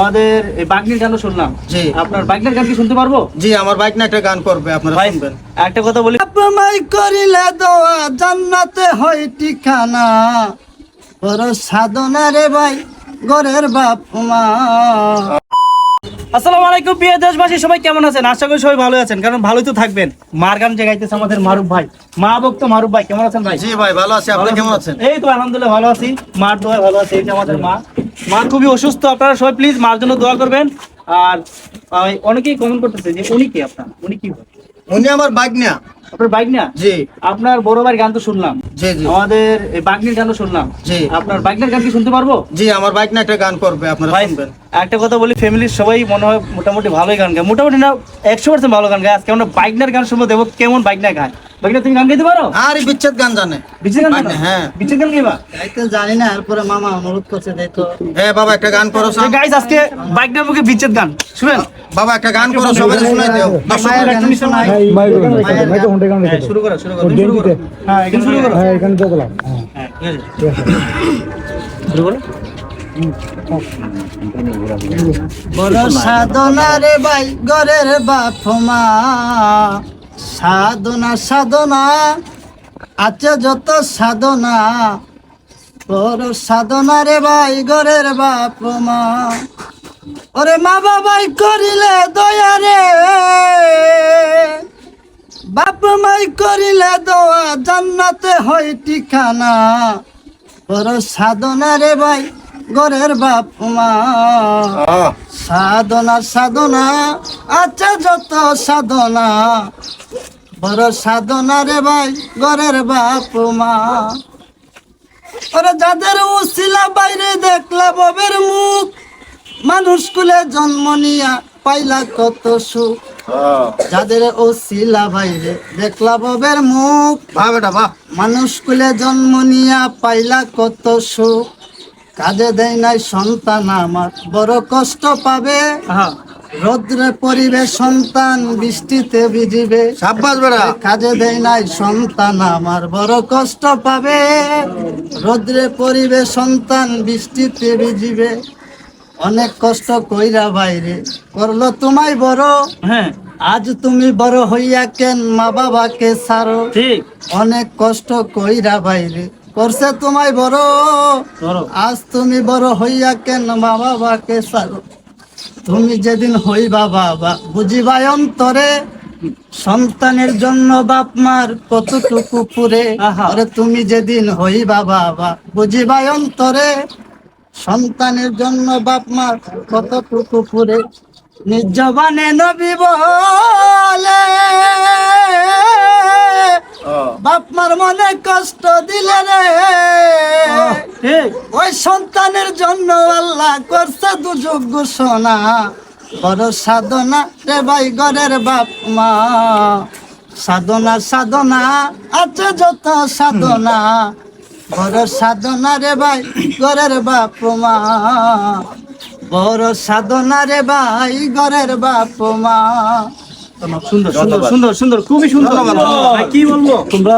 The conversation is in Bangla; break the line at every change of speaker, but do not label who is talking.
আমাদের এই বাগনির গানও শুনলাম।
জি।
আপনার বাগনির গান কি শুনতে পারব?
জি আমার বাইক না একটা গান করবে আপনারা শুনবেন।
একটা কথা বলি।
করিলে দোয়া জান্নাতে হয় ঠিকানা। বড় সাধনা রে ভাই ঘরের বাপ মা।
আসসালামু আলাইকুম প্রিয় দেশবাসী সবাই কেমন আছেন? আশা করি সবাই ভালো আছেন কারণ ভালোই তো থাকবেন। মার গান যে গাইতেছে আমাদের মারুফ ভাই। মা ভক্ত মারুফ ভাই কেমন আছেন ভাই?
জি ভাই ভালো আছি আপনি কেমন আছেন?
এই তো আলহামদুলিল্লাহ ভালো আছি। মার দোয়া ভালো আছে এই যে আমাদের মা। মা খুবই অসুস্থ আপনারা সবাই প্লিজ মার জন্য দোয়া করবেন। আর অনেকেই কমেন্ট করতেছে যে উনি কি আপনার? উনি কি
উনি আমার বাইক না
আপনার বাইক না
জি।
আপনার বড় ভাইয়ের গান তো শুনলাম।
জি জি।
আমাদের বাগনির গানও শুনলাম।
জি।
আপনার বাগনির গান কি শুনতে পারব?
জি আমার বাইক না একটা গান করবে আপনারা শুনবেন।
একটা কথা বলি ফ্যামিলির সবাই মনে হয় মোটামুটি ভালোই গান গায়। মোটামুটি না একশো পার্সেন্ট ভালো গান গায়। আজকে আমরা বাইকনার গান শুনব দেবো কেমন বাইকনা গায়। বাইকনা তুমি গান গাইতে পারো
আর বিচ্ছেদ গান জানে
বিচে গান গাও?
হ্যাঁ।
বিচে গান গাইবা
গাইতে জানি না এরপরে মামা অনুরোধ করছে দেখো
হ্যাঁ বাবা একটা গান করো সব।
গাইস আজকে বাইকনার মুখে বিচ্ছেদ গান শুনেন
বাবা একটা গান করো সবাই শুনাই দিও দর্শক
মায়ের গান শোনাই। মায়ের গান।
হ্যাঁ, শুরু করো শুরু করো তুমি শুরু করো হ্যাঁ এখানে শুরু করো হ্যাঁ ঠিক আছে। শুরু করো
বড় সাধনা রে ভাই ঘরের বাপ মা সাধনা সাধনা, আছে যত সাধনা। বড় সাধনা রে ভাই, ঘরের বাপ মা। ওরে মা বাবাই করিলে দয়া রে। বাপ মাই করিলে দোয়া, জান্নাতে হয় ঠিকানা। বড় সাধনা রে ভাই ঘরের বাপ মা। সাধনা সাধনা আছে যত সাধনা। বড় সাধনা রে ভাই ঘরের বাপ মা। ওরে যাদের উশিলা বাইরে দেখলা ববের মুখ মানুষ কুলে জন্ম নিয়া পাইলা কত সুখ। যাদের ওসিলা বাইরে দেখলা ববের মুখ
বাহ বেটা
মানুষ কুলে জন্ম নিয়া পাইলা কত সুখ। কাজে দেয় নাই সন্তান আমার। বড় কষ্ট পাবে। রৌদ্রে পরিবে সন্তান বৃষ্টিতে ভিজিবে।
সাব্বাস বেটা
কাজে দেয় নাই সন্তান আমার। বড় কষ্ট পাবে। রৌদ্রে পরিবে সন্তান বৃষ্টিতে ভিজিবে। অনেক কষ্ট কইরা বাইরে। করল তোমায় বড়।
হ্যাঁ।
আজ তুমি বড় হইয়া কেন মা বাবাকে সারো
ঠিক।
অনেক কষ্ট কইরা বাইরে। করছে তোমায় বড়। আজ তুমি বড় হইয়া কেন মা বাবাকে সারো তুমি যেদিন হইবা বাবা বুঝিবা অন্তরে সন্তানের জন্য বাপ মার কতটুকু পুরে। আরে তুমি যেদিন হইবা বাবা বুঝিবা অন্তরে সন্তানের জন্য বাপ মার কতটুকু পুরে। নিজ জবানে নবী বলে বাপ মার মনে কষ্ট দিলে রে। ওই সন্তানের জন্য আল্লাহ করছে দুযোগ ঘোষণা। বড় সাধনা রে ভাই ঘরের বাপ মা। সাধনা সাধনা আছে যত সাধনা। বড় সাধনা রে ভাই ঘরের বাপ মা। বড় সাধনা রে ভাই ঘরের বাপ মা।
সুন্দর সুন্দর সুন্দর সুন্দর খুবই সুন্দর। কি বলব? তোমরা